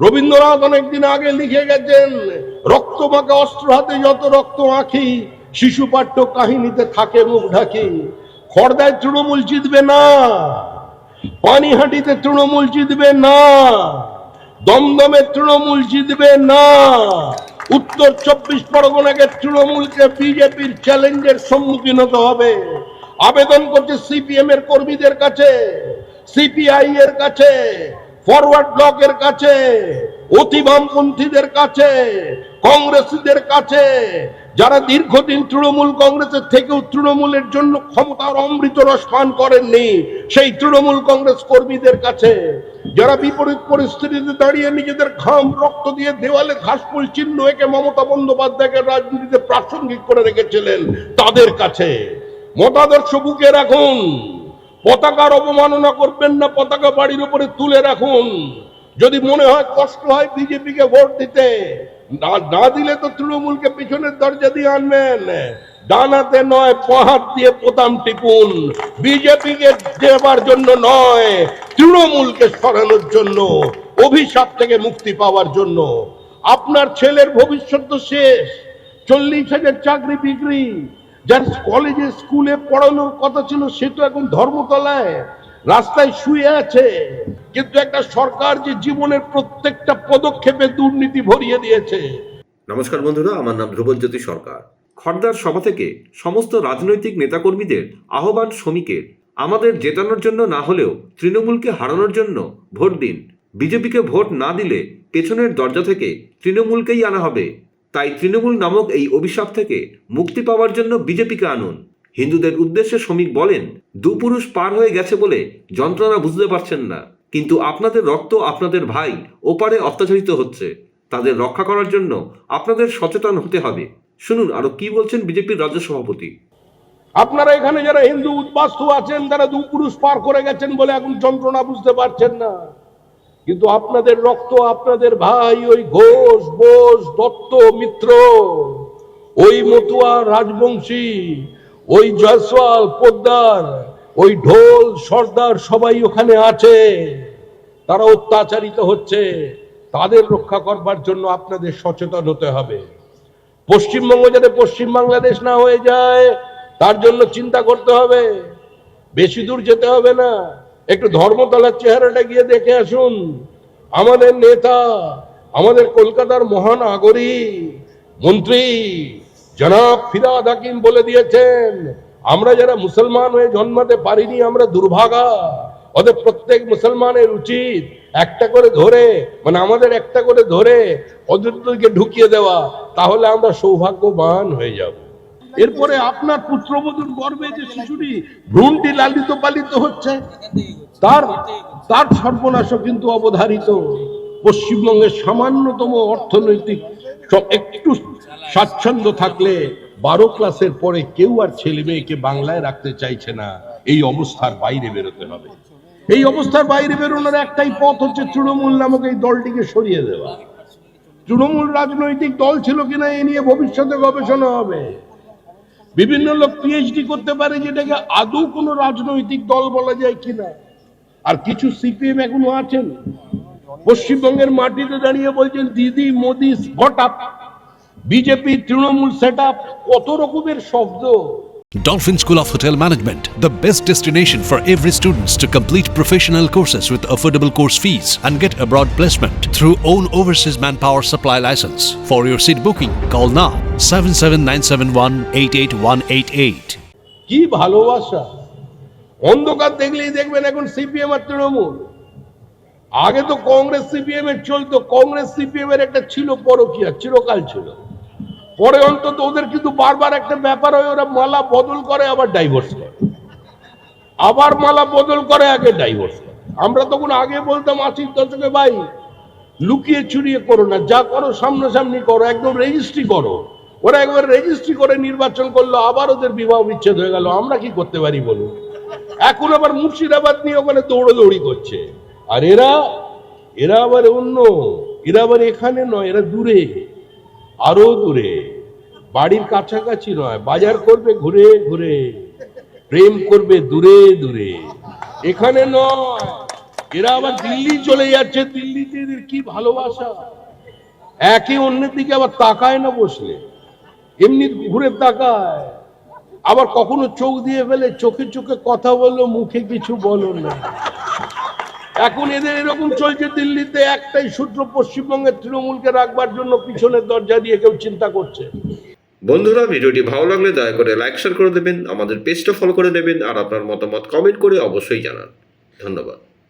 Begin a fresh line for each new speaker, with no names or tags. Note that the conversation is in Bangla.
রবীন্দ্রনাথ অনেকদিন আগে লিখে গেছেন, রক্ত মাখা অস্ত্র হাতে যত রক্ত আঁখি, শিশু পাঠ্য কাহিনীতে থাকে মুখ ঢাকি। খর্দায় তৃণমূল জিতবে না, পানিহাটিতে তৃণমূল জিতবে না, দমদমে তৃণমূল জিতবে না, উত্তর চব্বিশ পরগনাকে তৃণমূলকে বিজেপির চ্যালেঞ্জের সম্মুখীন হতে হবে। আবেদন করছে সিপিএম এর কর্মীদের কাছে, সিপিআই এর কাছে ফরওয়ার্ড ব্লকের কাছে অতি বামপন্থীদের কাছে, কংগ্রেসীদের কাছে, যারা দীর্ঘদিন তৃণমূল কংগ্রেসের থেকেও তৃণমূলের জন্য ক্ষমতার অমৃত রস পান করেননি, সেই তৃণমূল কংগ্রেস কর্মীদের কাছে, যারা বিপরীত পরিস্থিতিতে দাঁড়িয়ে নিজেদের ঘাম, রক্ত দিয়ে দেওয়ালে ঘাসফুল চিহ্ন একে মমতা বন্দ্যোপাধ্যায়কে রাজনীতিতে প্রাসঙ্গিক করে রেখেছিলেন তাদের কাছে। মতাদর্শ বুকে রাখুন। পতাকার অবমাননা করবেন না, পতাকা বাড়ির উপরে তুলে রাখুন। যদি মনে হয় কষ্ট হয় বিজেপিকে ভোট দিতে, না দিলে তো তৃণমূলকে পিছনের দরজা দিয়ে আনবেন। ডানাতে নয়, পাহাড় দিয়ে পোতাম টিপুন। বিজেপিকে দেবার জন্য নয়, তৃণমূলকে সরানোর জন্য, অভিশাপ থেকে মুক্তি পাওয়ার জন্য। আপনার ছেলের ভবিষ্যৎ তো শেষ। চল্লিশ হাজার চাকরি বিক্রি যার কলেজে, স্কুলে পড়ানোর কথা ছিল, সে তো এখন ধর্মতলায়, রাস্তায় শুয়ে আছে। কিন্তু একটা সরকার যে জীবনের প্রত্যেকটা পদক্ষেপে দুর্নীতি ভরিয়ে দিয়েছে।
নমস্কার বন্ধুরা, আমার নাম ধ্রুবজ্যোতি সরকার। খর্দার সভা থেকে সমস্ত রাজনৈতিক নেতাকর্মীদের আহ্বান শ্রমিকের। আমাদের জেতানোর জন্য না হলেও তৃণমূলকে হারানোর জন্য ভোট দিন। বিজেপিকে ভোট না দিলে পেছনের দরজা থেকে তৃণমূলকেই আনা হবে। তাই তৃণমূল নামক এই অভিশাপ থেকে মুক্তি পাওয়ার জন্য বিজেপিকে আনুন। হিন্দুদের উদ্দেশ্যে শ্রমিক বলেন, দুপুরুষ পার হয়ে গেছে বলে যন্ত্রণা বুঝতে পারছেন না। কিন্তু আপনাদের রক্ত আপনাদের ভাই ওপারে অত্যাচারিত হচ্ছে। তাদের রক্ষা করার জন্য আপনাদের সচেতন হতে হবে। শুনুন, আরও কি বলছেন বিজেপির রাজ্য সভাপতি?
আপনারা এখানে যারা হিন্দু উদ্বাস্তু আছেন, তারা দু পুরুষ পার করে গেছেন বলে এখন যন্ত্রণা বুঝতে পারছেন না। কিন্তু আপনাদের রক্ত, আপনাদের ভাই, ওই ঘোষ, বোস, দত্ত, মিত্র, ওই মতুয়া রাজবংশী, ওই জয়সওয়াল, পোদ্দার, ওই ঢোল, সর্দার সবাই ওখানে আছে। তারা অত্যাচারিত হচ্ছে। তাদের রক্ষা করবার জন্য আপনাদের সচেতন হতে হবে। পশ্চিমবঙ্গ যাতে পশ্চিম বাংলাদেশ না হয়ে যায়, তার জন্য চিন্তা করতে হবে। বেশি দূর যেতে হবে না। একটু ধর্মতলার চেহারাটা গিয়ে দেখে আসুন। আমাদের নেতা, আমাদের কলকাতার মহানাগরিক মন্ত্রী জনাব ফিরাদ হাকিম বলে দিয়েছেন, আমরা যারা মুসলমান হয়ে জন্মাতে পারিনি, আমরা দুর্ভাগা। ওদের প্রত্যেক মুসলমানের উচিত একটা করে ধরে মানে আমাদের একটা করে ধরে ওদেরকে ঢুকিয়ে দেওয়া। তাহলে আমরা সৌভাগ্যবান হয়ে যাব। এরপরে আপনার পুত্রবধূর গর্বে যে শিশুটি ভ্রূণটি লালিত পালিত হচ্ছে, তার তার সর্বনাশও কিন্তু অবধারিত। পশ্চিমবঙ্গের সামান্যতম অর্থনৈতিক একটু স্বাচ্ছন্দ্য থাকলে বারো ক্লাসের পরে কেউ আর ছেলে মেয়েকে বাংলায় রাখতে চাইছে না। এই অবস্থার বাইরে বেরোতে হবে। এই অবস্থার বাইরে বেরোনোর একটাই পথ হচ্ছে তৃণমূল নামক এই দলটিকে সরিয়ে দেওয়া। তৃণমূল রাজনৈতিক দল ছিল কিনা এ নিয়ে ভবিষ্যতে গবেষণা হবে। বিভিন্ন লোক পিএইচডি করতে পারে যেটাকে আদৌ কোনো রাজনৈতিক দল বলা যায় কিনা। আর কিছু সিপিএম এখনও আছেন। পশ্চিমবঙ্গের মাটিতে দাঁড়িয়ে বলছেন, Didi, Modi got up BJP, Trinamool set up কত রকমের শব্দ।
Dolphin School of Hotel Management, the best destination for every students to complete professional courses with affordable course fees and get abroad placement through own overseas manpower supply license. For your seat booking, call now 77971
কি ভালোবাসা অন্ধকার দেখলেই দেখবেন এখন সিপিএম আর তৃণমূল আগে তো কংগ্রেস সিপিএম এর চলতো কংগ্রেস সিপিএম এর একটা ছিল পরকিয়া চিরকাল ছিল পরে অন্তত ওদের কিন্তু বারবার একটা ব্যাপার হয়, ওরা মালা বদল করে, আবার ডাইভোর্স করে। আবার মালা বদল করে, আগে ডাইভোর্স করে। আমরা তখন আগে বলতাম আশির দশকে ভাই, লুকিয়ে চুরিয়ে করো না, যা করো সামনাসামনি করো, একদম রেজিস্ট্রি করো। ওরা একবার রেজিস্ট্রি করে নির্বাচন করল, আবার ওদের বিবাহ বিচ্ছেদ হয়ে গেল। আমরা কি করতে পারি বলুন এখন আবার মুর্শিদাবাদ নিয়ে ওখানে দৌড়দৌড়ি করছে। আর এরা এরা আবার অন্য, এরা আবার এখানে নয়, এরা দূরে। আরও দূরে। বাড়ির কাছাকাছি নয়, বাজার করবে ঘুরে ঘুরে, প্রেম করবে দূরে দূরে। এখানে নয়, এরা আবার দিল্লি চলে যাচ্ছে, দিল্লিতে এদের কি ভালোবাসা। একে অন্যের দিকে আবার তাকায় না বসলে, এমনি ঘুরে তাকায়। আবার কখনো চোখ দিয়ে ফেলে, চোখে চোখে কথা বলল, মুখে কিছু বলো না। এখন এদের এরকম চলছে দিল্লিতে একটাই সূত্র পশ্চিমবঙ্গের তৃণমূলকে রাখবার জন্য পিছনের দরজা দিয়ে কেউ চিন্তা করছে।
বন্ধুরা, ভিডিওটি ভালো লাগলে দয়া করে লাইক, শেয়ার করে দেবেন, আমাদের পেজটা ফলো করে নেবেন আর আপনার মতামত কমেন্ট করে অবশ্যই জানান। ধন্যবাদ।